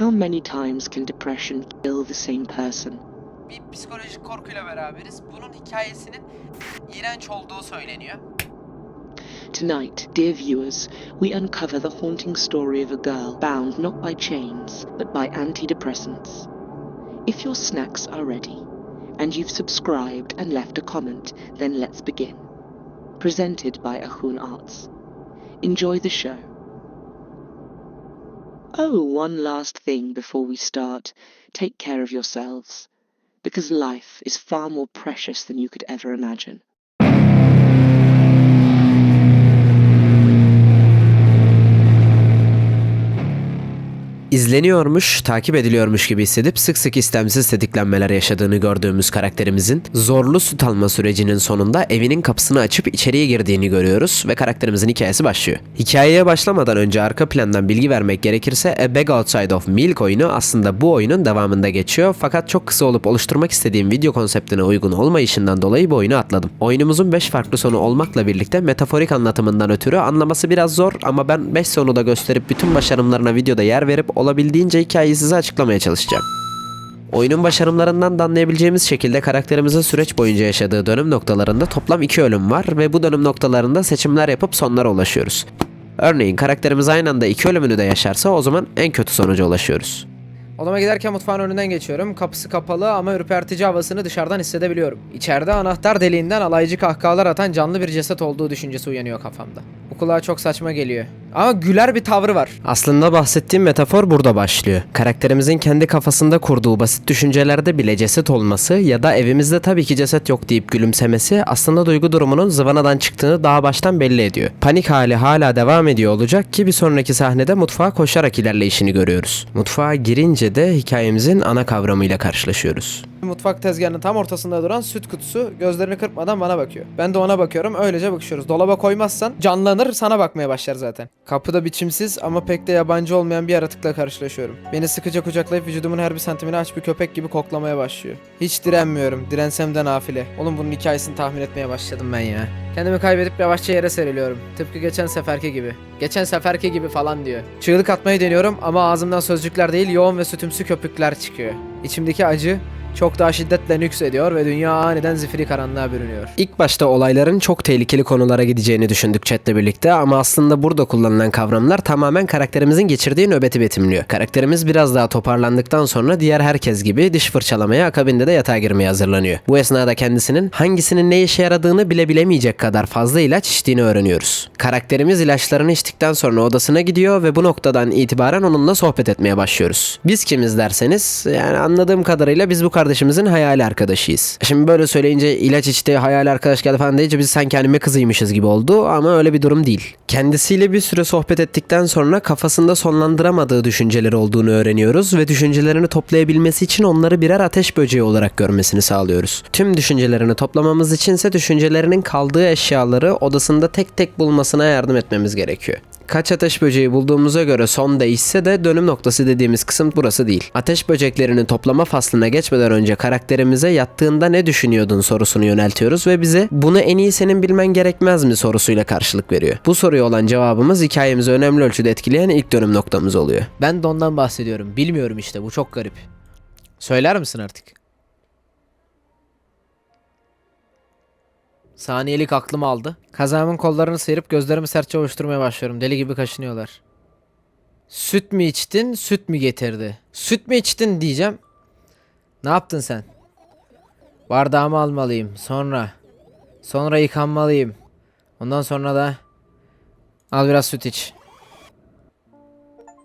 How many times can depression kill the same person? Bir psikolojik korkuyla beraberiz. Bunun hikayesinin iğrenç olduğu söyleniyor. Tonight, dear viewers, we uncover the haunting story of a girl bound not by chains, but by antidepressants. If your snacks are ready, and you've subscribed and left a comment, then let's begin. Presented by Ahun Arts. Enjoy the show. Oh, one last thing before we start. Take care of yourselves, because life is far more precious than you could ever imagine. İzleniyormuş, takip ediliyormuş gibi hissedip sık sık istemsiz tetiklenmeler yaşadığını gördüğümüz karakterimizin zorlu süt alma sürecinin sonunda evinin kapısını açıp içeriye girdiğini görüyoruz ve karakterimizin hikayesi başlıyor. Hikayeye başlamadan önce arka plandan bilgi vermek gerekirse A Bag Outside of Milk oyunu aslında bu oyunun devamında geçiyor fakat çok kısa olup oluşturmak istediğim video konseptine uygun olmayışından dolayı bu oyunu atladım. Oyunumuzun 5 farklı sonu olmakla birlikte metaforik anlatımından ötürü anlaması biraz zor ama ben 5 sonu da gösterip bütün başarımlarına videoda yer verip olabildiğince hikayeyi size açıklamaya çalışacağım. Oyunun başarımlarından da anlayabileceğimiz şekilde karakterimizin süreç boyunca yaşadığı dönüm noktalarında toplam iki ölüm var ve bu dönüm noktalarında seçimler yapıp sonlara ulaşıyoruz. Örneğin karakterimiz aynı anda iki ölümünü de yaşarsa o zaman en kötü sonuca ulaşıyoruz. Odama giderken mutfağın önünden geçiyorum. Kapısı kapalı ama ürpertici havasını dışarıdan hissedebiliyorum. İçeride anahtar deliğinden alaycı kahkahalar atan canlı bir ceset olduğu düşüncesi uyanıyor kafamda. Bu kulağa çok saçma geliyor. Ama güler bir tavrı var. Aslında bahsettiğim metafor burada başlıyor. Karakterimizin kendi kafasında kurduğu basit düşüncelerde bile ceset olması ya da evimizde tabii ki ceset yok deyip gülümsemesi aslında duygu durumunun zıvanadan çıktığını daha baştan belli ediyor. Panik hali hala devam ediyor olacak ki bir sonraki sahnede mutfağa koşarak ilerleyişini görüyoruz. Mutfağa girince de hikayemizin ana kavramıyla karşılaşıyoruz. Mutfak tezgahının tam ortasında duran süt kutusu gözlerini kırpmadan bana bakıyor. Ben de ona bakıyorum öylece bakışıyoruz. Dolaba koymazsan canlanır sana bakmaya başlar zaten. Kapıda biçimsiz ama pek de yabancı olmayan bir yaratıkla karşılaşıyorum. Beni sıkıca kucaklayıp vücudumun her bir santimini aç bir köpek gibi koklamaya başlıyor. Hiç direnmiyorum. Dirensem de nafile. Oğlum bunun hikayesini tahmin etmeye başladım ben ya. Kendimi kaybedip yavaşça yere seriliyorum. Tıpkı geçen seferki gibi. Geçen seferki gibi falan diyor. Çığlık atmayı deniyorum ama ağzımdan sözcükler değil yoğun ve sütümsü köpükler çıkıyor. İçimdeki acı çok daha şiddetle nüksediyor ve dünya aniden zifiri karanlığa bürünüyor. İlk başta olayların çok tehlikeli konulara gideceğini düşündük chatle birlikte ama aslında burada kullanılan kavramlar tamamen karakterimizin geçirdiği nöbeti betimliyor. Karakterimiz biraz daha toparlandıktan sonra diğer herkes gibi diş fırçalamaya akabinde de yatağa girmeye hazırlanıyor. Bu esnada kendisinin hangisinin ne işe yaradığını bile bilemeyecek kadar fazla ilaç içtiğini öğreniyoruz. Karakterimiz ilaçlarını içtikten sonra odasına gidiyor ve bu noktadan itibaren onunla sohbet etmeye başlıyoruz. Biz kimiz derseniz yani anladığım kadarıyla biz bu kardeşimizin hayali arkadaşıyız. Şimdi böyle söyleyince ilaç içti, hayali arkadaş geldi falan deyince biz sanki anime kızıymışız gibi oldu ama öyle bir durum değil. Kendisiyle bir süre sohbet ettikten sonra kafasında sonlandıramadığı düşünceleri olduğunu öğreniyoruz ve düşüncelerini toplayabilmesi için onları birer ateş böceği olarak görmesini sağlıyoruz. Tüm düşüncelerini toplamamız içinse düşüncelerinin kaldığı eşyaları odasında tek tek bulmasına yardım etmemiz gerekiyor. Kaç ateş böceği bulduğumuza göre son değişse de dönüm noktası dediğimiz kısım burası değil. Ateş böceklerini toplama faslına geçmeden önce karakterimize yattığında ne düşünüyordun sorusunu yöneltiyoruz ve bize bunu en iyi senin bilmen gerekmez mi sorusuyla karşılık veriyor. Bu soruya olan cevabımız hikayemizi önemli ölçüde etkileyen ilk dönüm noktamız oluyor. Ben de ondan bahsediyorum. Bilmiyorum işte bu çok garip. Söyler misin artık? Saniyelik aklım aldı. Kazağımın kollarını sıyırıp gözlerimi sertçe ovuşturmaya başlıyorum. Deli gibi kaşınıyorlar. Süt mü içtin, süt mü getirdi? Süt mü içtin diyeceğim. Ne yaptın sen? Bardağımı almalıyım. Sonra. Sonra yıkanmalıyım. Ondan sonra da al biraz süt iç.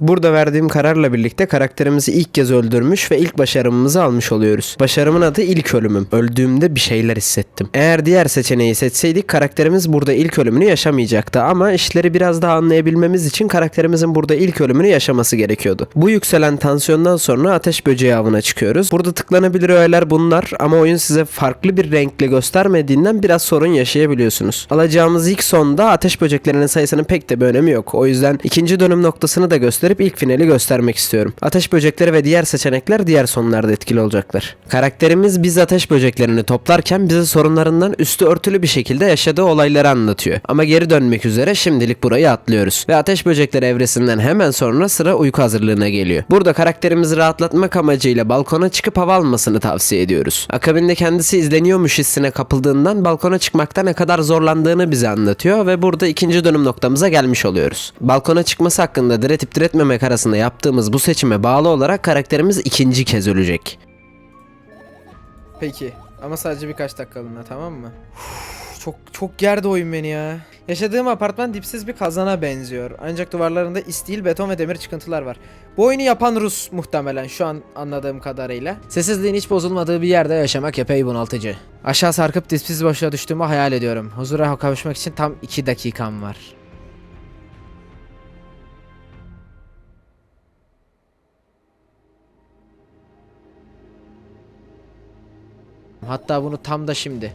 Burada verdiğim kararla birlikte karakterimizi ilk kez öldürmüş ve ilk başarımımızı almış oluyoruz. Başarımın adı ilk ölümüm. Öldüğümde bir şeyler hissettim. Eğer diğer seçeneği seçseydik karakterimiz burada ilk ölümünü yaşamayacaktı ama işleri biraz daha anlayabilmemiz için karakterimizin burada ilk ölümünü yaşaması gerekiyordu. Bu yükselen tansiyondan sonra ateş böceği avına çıkıyoruz. Burada tıklanabilir öğeler bunlar ama oyun size farklı bir renkle göstermediğinden biraz sorun yaşayabiliyorsunuz. Alacağımız ilk sonda ateş böceklerinin sayısının pek de bir önemi yok. O yüzden ikinci dönüm noktasını da gösterip gösterip ilk finali göstermek istiyorum. Ateş böcekleri ve diğer seçenekler diğer sonlarda etkili olacaklar. Karakterimiz biz ateş böceklerini toplarken bize sorunlarından üstü örtülü bir şekilde yaşadığı olayları anlatıyor. Ama geri dönmek üzere şimdilik burayı atlıyoruz. Ve ateş böcekleri evresinden hemen sonra sıra uyku hazırlığına geliyor. Burada karakterimizi rahatlatmak amacıyla balkona çıkıp hava almasını tavsiye ediyoruz. Akabinde kendisi izleniyormuş hissine kapıldığından balkona çıkmakta ne kadar zorlandığını bize anlatıyor ve burada ikinci dönüm noktamıza gelmiş oluyoruz. Balkona çıkması hakkında diretip diretmemek arasında yaptığımız bu seçime bağlı olarak karakterimiz ikinci kez ölecek. Peki. Ama sadece birkaç dakikalığına tamam mı? Çok çok gerdi oyun beni ya. Yaşadığım apartman dipsiz bir kazana benziyor. Ancak duvarlarında istil, beton ve demir çıkıntılar var. Bu oyunu yapan Rus muhtemelen şu an anladığım kadarıyla. Sessizliğin hiç bozulmadığı bir yerde yaşamak epey bunaltıcı. Aşağı sarkıp dipsiz boşluğa düştüğümü hayal ediyorum. Huzura kavuşmak için tam 2 dakikam var. Hatta bunu tam da şimdi.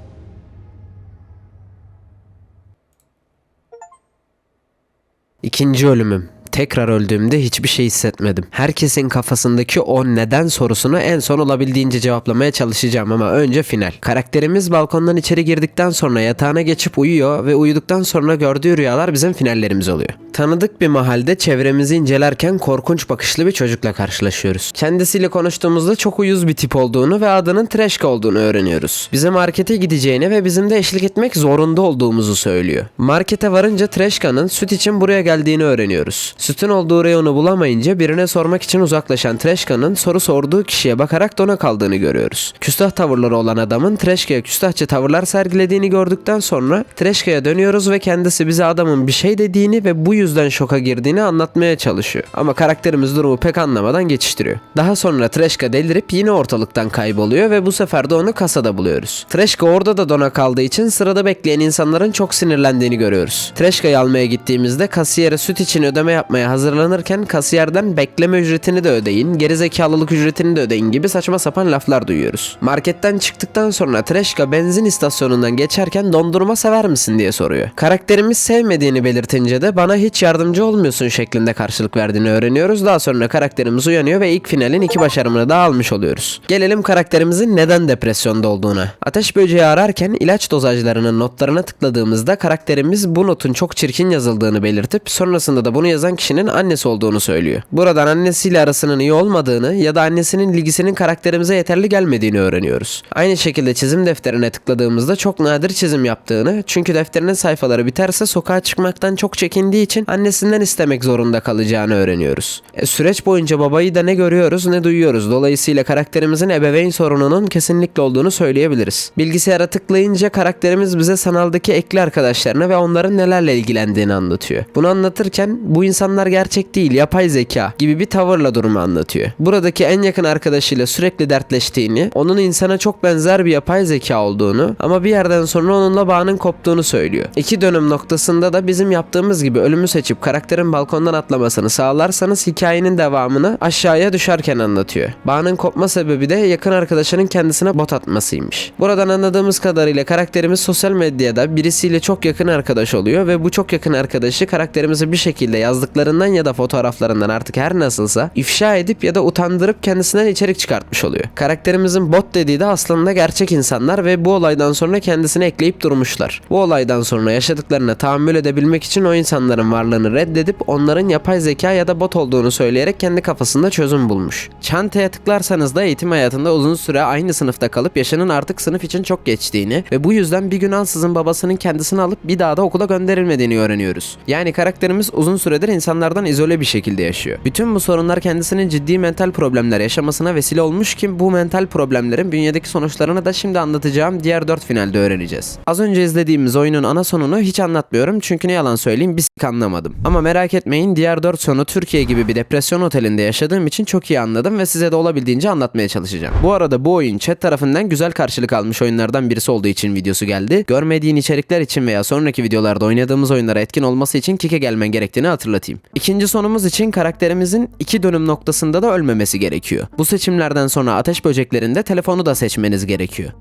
İkinci ölümüm. Tekrar öldüğümde hiçbir şey hissetmedim. Herkesin kafasındaki o neden sorusunu en son olabildiğince cevaplamaya çalışacağım ama önce final. Karakterimiz balkondan içeri girdikten sonra yatağına geçip uyuyor ve uyuduktan sonra gördüğü rüyalar bizim finallerimiz oluyor. Tanıdık bir mahalde çevremizi incelerken korkunç bakışlı bir çocukla karşılaşıyoruz. Kendisiyle konuştuğumuzda çok uyuz bir tip olduğunu ve adının Treşka olduğunu öğreniyoruz. Bize markete gideceğini ve bizim de eşlik etmek zorunda olduğumuzu söylüyor. Markete varınca Treşka'nın süt için buraya geldiğini öğreniyoruz. Sütün olduğu reyonu bulamayınca birine sormak için uzaklaşan Treşka'nın soru sorduğu kişiye bakarak dona kaldığını görüyoruz. Küstah tavırları olan adamın Treşka'ya küstahçı tavırlar sergilediğini gördükten sonra Treşka'ya dönüyoruz ve kendisi bize adamın bir şey dediğini ve bu yüzden şoka girdiğini anlatmaya çalışıyor. Ama karakterimiz durumu pek anlamadan geçiştiriyor. Daha sonra Treşka delirip yine ortalıktan kayboluyor ve bu sefer de onu kasada buluyoruz. Treşka orada da dona kaldığı için sırada bekleyen insanların çok sinirlendiğini görüyoruz. Treşka'yı almaya gittiğimizde kasiyere süt için ödeme yapmaya hazırlanırken kasiyerden bekleme ücretini de ödeyin, gerizekalılık ücretini de ödeyin gibi saçma sapan laflar duyuyoruz. Marketten çıktıktan sonra Treşka benzin istasyonundan geçerken dondurma sever misin diye soruyor. Karakterimiz sevmediğini belirtince de bana hiç yardımcı olmuyorsun şeklinde karşılık verdiğini öğreniyoruz. Daha sonra karakterimiz uyanıyor ve ilk finalin iki başarımını da almış oluyoruz. Gelelim karakterimizin neden depresyonda olduğuna. Ateş böceği ararken ilaç dozajlarının notlarına tıkladığımızda karakterimiz bu notun çok çirkin yazıldığını belirtip sonrasında da bunu yazan kişinin annesi olduğunu söylüyor. Buradan annesiyle arasının iyi olmadığını ya da annesinin ilgisinin karakterimize yeterli gelmediğini öğreniyoruz. Aynı şekilde çizim defterine tıkladığımızda çok nadir çizim yaptığını çünkü defterinin sayfaları biterse sokağa çıkmaktan çok çekindiği için annesinden istemek zorunda kalacağını öğreniyoruz. E, süreç boyunca babayı da ne görüyoruz ne duyuyoruz. Dolayısıyla karakterimizin ebeveyn sorununun kesinlikle olduğunu söyleyebiliriz. Bilgisayara tıklayınca karakterimiz bize sanaldaki ekli arkadaşlarına ve onların nelerle ilgilendiğini anlatıyor. Bunu anlatırken bu insanlar gerçek değil, yapay zeka gibi bir tavırla durumu anlatıyor. Buradaki en yakın arkadaşıyla sürekli dertleştiğini, onun insana çok benzer bir yapay zeka olduğunu ama bir yerden sonra onunla bağının koptuğunu söylüyor. İki dönüm noktasında da bizim yaptığımız gibi ölümü seçip karakterin balkondan atlamasını sağlarsanız hikayenin devamını aşağıya düşerken anlatıyor. Bağının kopma sebebi de yakın arkadaşının kendisine bot atmasıymış. Buradan anladığımız kadarıyla karakterimiz sosyal medyada birisiyle çok yakın arkadaş oluyor ve bu çok yakın arkadaşı karakterimizi bir şekilde yazdıklarından ya da fotoğraflarından artık her nasılsa ifşa edip ya da utandırıp kendisinden içerik çıkartmış oluyor. Karakterimizin bot dediği de aslında gerçek insanlar ve bu olaydan sonra kendisini ekleyip durmuşlar. Bu olaydan sonra yaşadıklarına tahammül edebilmek için o insanların varlığını reddedip onların yapay zeka ya da bot olduğunu söyleyerek kendi kafasında çözüm bulmuş. Çantaya tıklarsanız da eğitim hayatında uzun süre aynı sınıfta kalıp yaşının artık sınıf için çok geçtiğini ve bu yüzden bir gün ansızın babasının kendisini alıp bir daha da okula gönderilmediğini öğreniyoruz. Yani karakterimiz uzun süredir insanlardan izole bir şekilde yaşıyor. Bütün bu sorunlar kendisinin ciddi mental problemler yaşamasına vesile olmuş ki bu mental problemlerin bünyedeki sonuçlarını da şimdi anlatacağım diğer 4 finalde öğreneceğiz. Az önce izlediğimiz oyunun ana sonunu hiç anlatmıyorum çünkü ne yalan söyleyeyim bir s**k anlamadım. Ama merak etmeyin diğer 4 sonu Türkiye gibi bir depresyon otelinde yaşadığım için çok iyi anladım ve size de olabildiğince anlatmaya çalışacağım. Bu arada bu oyun chat tarafından güzel karşılık almış oyunlardan birisi olduğu için videosu geldi. Görmediğin içerikler için veya sonraki videolarda oynadığımız oyunlara etkin olması için Kike gelmen gerektiğini hatırlatayım. İkinci sonumuz için karakterimizin iki dönüm noktasında da ölmemesi gerekiyor. Bu seçimlerden sonra ateş böceklerinde telefonu da seçmeniz gerekiyor.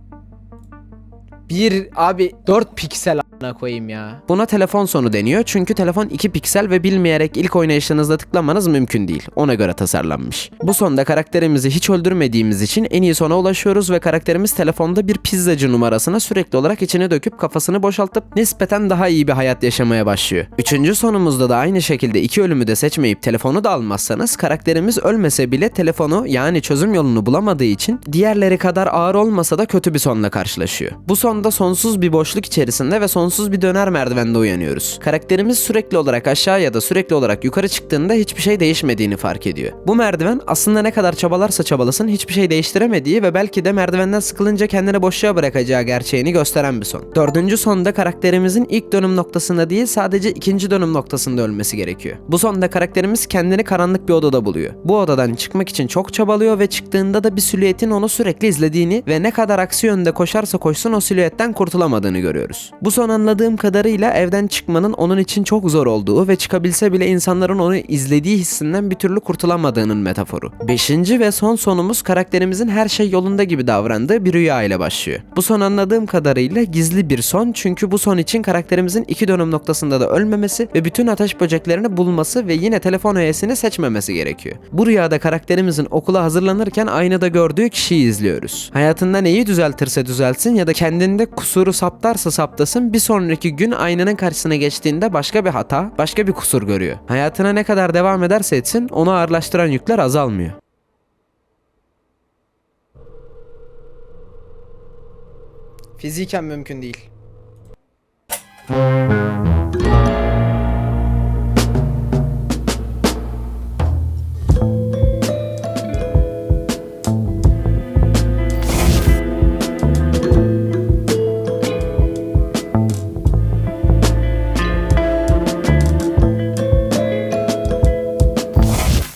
Bir abi 4 piksel a**ına koyayım ya. Buna telefon sonu deniyor çünkü telefon 2 piksel ve bilmeyerek ilk oynayışınızda tıklamanız mümkün değil. Ona göre tasarlanmış. Bu sonda karakterimizi hiç öldürmediğimiz için en iyi sona ulaşıyoruz ve karakterimiz telefonda bir pizzacı numarasına sürekli olarak içine döküp kafasını boşaltıp nispeten daha iyi bir hayat yaşamaya başlıyor. Üçüncü sonumuzda da aynı şekilde iki ölümü de seçmeyip telefonu da almazsanız karakterimiz ölmese bile telefonu yani çözüm yolunu bulamadığı için diğerleri kadar ağır olmasa da kötü bir sonla karşılaşıyor. Bu sonda sonsuz bir boşluk içerisinde ve sonsuz bir döner merdivende uyanıyoruz. Karakterimiz sürekli olarak aşağı ya da sürekli olarak yukarı çıktığında hiçbir şey değişmediğini fark ediyor. Bu merdiven aslında ne kadar çabalarsa çabalasın hiçbir şey değiştiremediği ve belki de merdivenden sıkılınca kendini boşluğa bırakacağı gerçeğini gösteren bir son. Dördüncü sonda karakterimizin ilk dönüm noktasında değil sadece ikinci dönüm noktasında ölmesi gerekiyor. Bu sonda karakterimiz kendini karanlık bir odada buluyor. Bu odadan çıkmak için çok çabalıyor ve çıktığında da bir silüetin onu sürekli izlediğini ve ne kadar aksi yönde koşarsa koşsun o silüetten kurtulamadığını görüyoruz. Bu son anladığım kadarıyla evden çıkmanın onun için çok zor olduğu ve çıkabilse bile insanların onu izlediği hissinden bir türlü kurtulamadığının metaforu. Beşinci ve son sonumuz karakterimizin her şey yolunda gibi davrandığı bir rüya ile başlıyor. Bu son anladığım kadarıyla gizli bir son çünkü bu son için karakterimizin iki dönüm noktasında da ölmemesi ve bütün ateş böceklerini bulması ve yine telefon öğesini seçmemesi gerekiyor. Bu rüyada karakterimizin okula hazırlanırken aynada gördüğü kişiyi izliyoruz. Hayatında neyi düzeltirse düzelsin ya da kendinde kusuru saptarsa saptasın bir sonraki gün aynanın karşısına geçtiğinde başka bir hata, başka bir kusur görüyor. Hayatına ne kadar devam ederse etsin onu ağırlaştıran yükler azalmıyor. Fiziken mümkün değil.